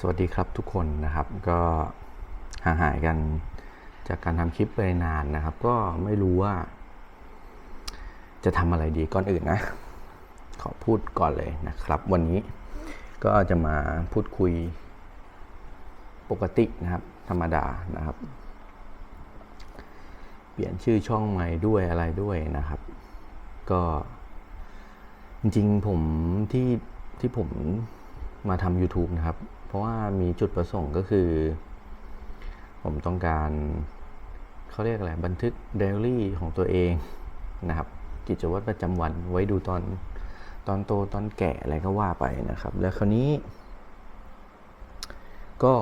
สวัสดีครับทุกคนนะครับก็ห่างหายกันจากการทำคลิปไปนานนะครับ ก็ไม่รู้ว่า จะทำอะไรดีก่อนอื่นนะ ขอพูดก่อนเลยนะครับ วันนี้ก็จะมาพูดคุยปกตินะครับ ธรรมดานะครับ เปลี่ยนชื่อช่องใหม่ด้วยอะไรด้วยนะครับ ก็ จริงๆผมที่ที่ผมมาทำ YouTube นะครับ ราะว่ามีจุดประสงค์ก็คือ ผมต้องการเขาเรียกอะไรบันทึกไดอารี่ของตัวเองนะครับ กิจวัตรประจำวันไว้ดูตอนตอนโตตอนแก่อะไรก็ว่าไปนะครับ แล้วคราวนี้ ก็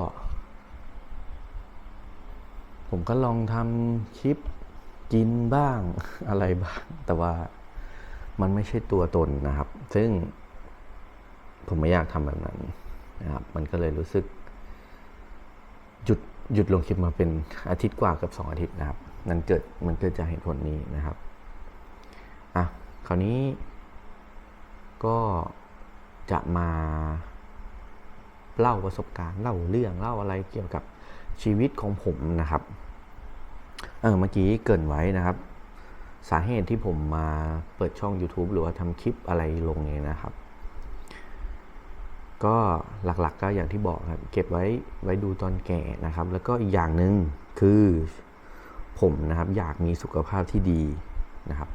ผมก็ลองทำคลิปกินบ้างอะไรบ้าง แต่ว่ามันไม่ใช่ตัวตนนะครับ ซึ่งผมไม่อยากทำแบบนั้น นะครับมันก็เลยรู้สึกหยุดหยุดลงคลิปมาเป็นอาทิตย์กว่ากับสองอาทิตย์นะครับมันเกิดมันเกิดจากเหตุผลนี้นะครับอะคราวนี้ก็จะมาเล่าประสบการณ์เล่าเรื่องเล่าอะไรเกี่ยวกับชีวิตของผมนะครับ เออเมื่อกี้เกินไว้นะครับ สาเหตุที่ผมมาเปิดช่อง YouTube หรือว่าทำคลิปอะไรลงเนี่ยนะครับ ก็หลักๆก็อย่างที่บอกครับ เก็บไว้ไว้ดูตอนแก่นะครับ แล้วก็อีกอย่างหนึ่งคือผมนะครับ อยากมีสุขภาพที่ดีนะครับ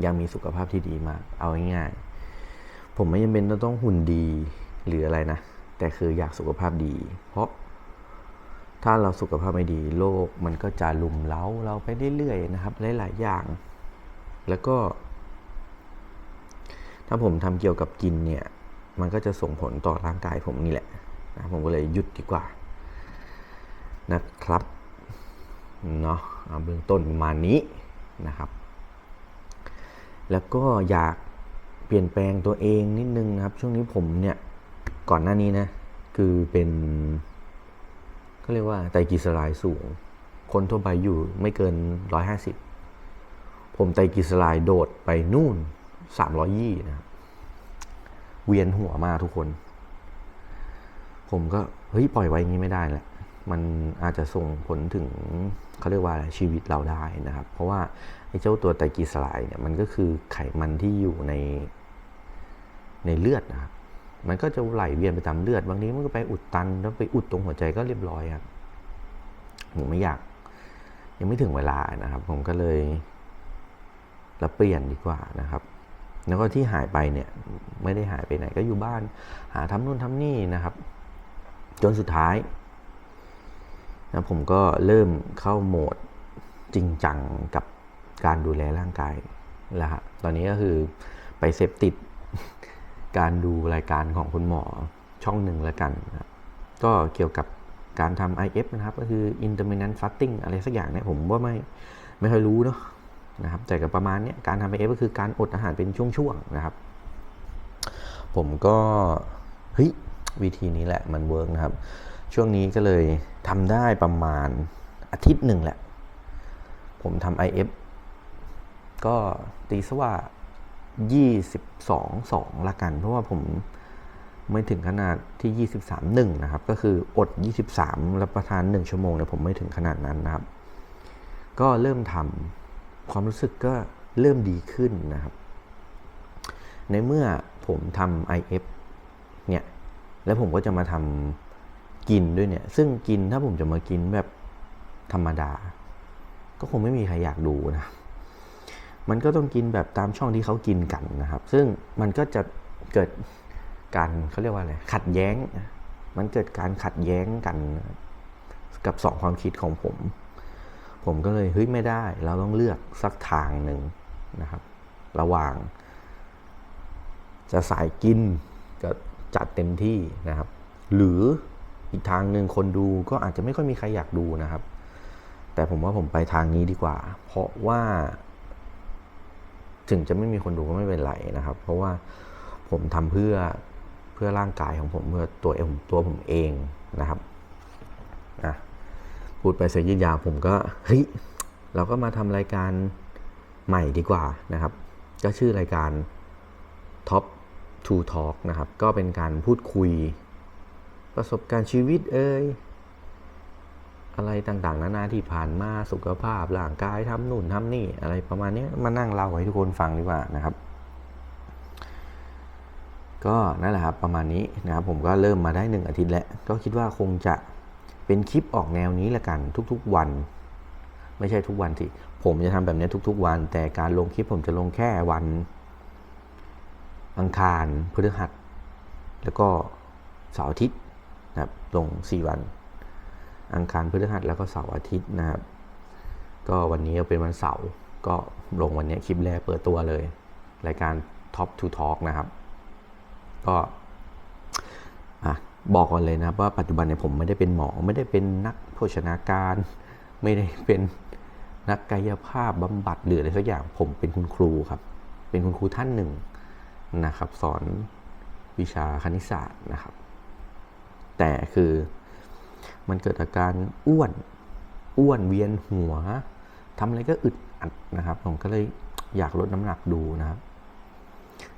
อยากมีสุขภาพที่ดีมาก เอาง่ายๆผมไม่จำเป็นต้องหุ่นดีหรืออะไรนะ แต่คืออยากสุขภาพดี เพราะถ้าเราสุขภาพไม่ดีโรคมันก็จะลุมเล้าเราไปเรื่อยๆนะครับ หลายๆอย่าง แล้วก็ ถ้าผมทำเกี่ยวกับกินเนี่ย มันก็จะส่งผลต่อร่างกายผมนี่แหละนะผมก็เลยหยุดดีกว่า นะครับเนาะเบื้องต้นประมาณนี้นะครับ แล้วก็อยากเปลี่ยนแปลงตัวเองนิดนึงนะครับ ช่วงนี้ผมเนี่ยก่อนหน้านี้นะคือเป็นก็เรียกว่าไตรกลีเซอไรด์สูง คนทั่วไปอยู่ไม่เกิน 150 ผมไตรกลีเซอไรด์โดดไปนู่น 320นะครับ เวียนหัวมากทุกคน ผมก็เฮ้ยปล่อยไว้อย่างนี้ไม่ได้แหละมันอาจจะส่งผลถึงเขาเรียกว่าอะไรชีวิตเราได้นะครับ เพราะว่าไอ้เจ้าตัวไตรกลีเซอไรด์เนี่ยมันก็คือไขมันที่อยู่ในในเลือดนะครับมันก็จะไหลเวียนไปตามเลือด บางทีมันก็ไปอุดตันแล้วไปอุดตรงหัวใจก็เรียบร้อยครับผมไม่อยาก ยังไม่ถึงเวลานะครับ ผมก็เลยเราเปลี่ยนดีกว่านะครับ แล้วก็ที่หายไปเนี่ยไม่ได้หายไปไหนก็อยู่บ้าน หาทำนู่นทำนี่นะครับ จนสุดท้ายนะผมก็เริ่มเข้าโหมดจริงจังกับการดูแลร่างกายแล้วฮะตอนนี้ก็คือไปเสพติดการดูรายการของคุณหมอช่องหนึ่งแล้วกันนะครับก็เกี่ยวกับการทำ IF นะครับ ก็คือ intermittent fasting อะไรสักอย่างเนี่ยผมว่าไม่ไม่ค่อยรู้เนาะ นะครับแต่กับประมาณนี้การทำ IF ก็คือการอดอาหารเป็นช่วงๆนะครับ ผมก็เฮ้ยวิธีนี้แหละมันเวิร์กนะครับ ช่วงนี้ก็เลยทำได้ประมาณอาทิตย์หนึ่งแหละ ผมทำ IF ก็ตีซะว่า 22 2 ละกัน เพราะว่าผมไม่ถึงขนาดที่ 23 1 นะครับ ก็คืออด 23แล้วประทาน 1 ชั่วโมงเนี่ยผมไม่ถึงขนาดนั้นนะครับ ก็เริ่มทำ ความรู้สึกก็เริ่มดีขึ้นนะครับ ในเมื่อผมทำ IF เนี่ย แล้วผมก็จะมาทำกินด้วยเนี่ย ซึ่งกินถ้าผมจะมากินแบบธรรมดา ก็คงไม่มีใครอยากดูนะ มันก็ต้องกินแบบตามช่องที่เขากินกันนะครับ ซึ่งมันก็จะเกิดการเขาเรียกว่าอะไร ขัดแย้ง มันเกิดการขัดแย้งกันกับสองความคิดของผม ผมก็เลยเฮ้ยไม่ได้ เราต้องเลือกสักทางหนึ่งนะครับ ระหว่าง จะสายกินก็จัดเต็มที่นะครับ หรืออีกทางหนึ่งคนดูก็อาจจะไม่ค่อยมีใครอยากดูนะครับ แต่ผมว่าผมไปทางนี้ดีกว่า เพราะว่า ถึงจะไม่มีคนดูก็ไม่เป็นไรนะครับ เพราะว่าผมทำเพื่อเพื่อร่างกายของผมเพื่อตัวเองตัวผมเองนะครับ พูดไปเสียยืดยาวผมก็เฮ้ยเราก็มาทำรายการใหม่ดีกว่านะครับ ก็ชื่อรายการ Top to Talk นะครับ ก็เป็นการพูดคุย ประสบการณ์ชีวิตเอ่ยอะไรต่างๆ นานาที่ผ่านมาสุขภาพร่างกายทำนู่นทำนี่ อะไรประมาณนี้มานั่งเล่าให้ทุกคนฟังดีกว่านะครับ ก็นั่นแหละครับประมาณนี้นะครับ ผมก็เริ่มมาได้หนึ่งอาทิตย์แล้ว ก็คิดว่าคงจะ เป็นคลิปออกแนวนี้ละกันทุกๆวัน ไม่ใช่ทุกวันสิผมจะทำแบบนี้ทุกๆวัน แต่การลงคลิปผมจะลงแค่วันอังคารพฤหัส แล้วก็เสาร์อาทิตย์นะครับลง 4 วัน อังคารพฤหัสแล้วก็เสาร์อาทิตย์นะครับ ก็วันนี้เป็นวันเสาร์ก็ลงวันนี้คลิปแรกเปิดตัวเลย รายการ Top to Talk นะครับ ก็ บอกก่อนเลยนะว่าปัจจุบันเนี่ยผมไม่ได้เป็นหมอ ไม่ได้เป็นนักโภชนาการ ไม่ได้เป็นนักกายภาพบำบัดหรืออะไรสักอย่างผมเป็นคุณครูครับ เป็นคุณครูท่านหนึ่งนะครับ สอนวิชาคณิตศาสตร์นะครับ แต่คือมันเกิดอาการอ้วนอ้วนเวียนหัวทำอะไรก็อึดอัดนะครับ ผมก็เลยอยากลดน้ำหนักดูนะครับ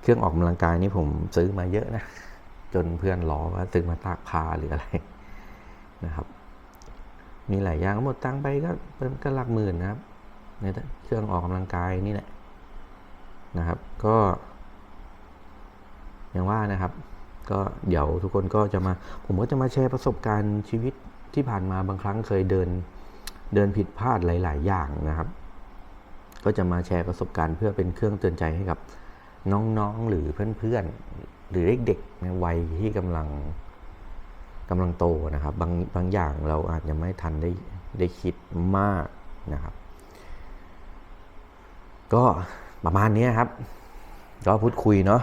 เครื่องออกกำลังกายนี่ผมซื้อมาเยอะนะ จนเพื่อนล้อว่าซื้อมาตากผ้าหรืออะไรนะครับ มีหลายอย่างหมดตังไปก็เป็นก็หลักหมื่นนะครับในเครื่องออกกำลังกายนี่แหละนะครับ ก็อย่างว่านะครับ ก็เดี๋ยวทุกคนก็จะมา ผมก็จะมาแชร์ประสบการณ์ชีวิตที่ผ่านมาบางครั้งเคยเดินเดินผิดพลาดหลาย ๆ อย่างนะครับ ก็จะมาแชร์ประสบการณ์เพื่อเป็นเครื่องเตือนใจให้กับน้อง ๆ หรือเพื่อน ๆ หรือเด็กๆในวัยที่กำลังกำลังโตนะครับบางบางอย่างเราอาจจะไม่ทันได้ได้คิดมากนะครับ ก็ประมาณนี้ครับ ก็พูดคุยเนาะ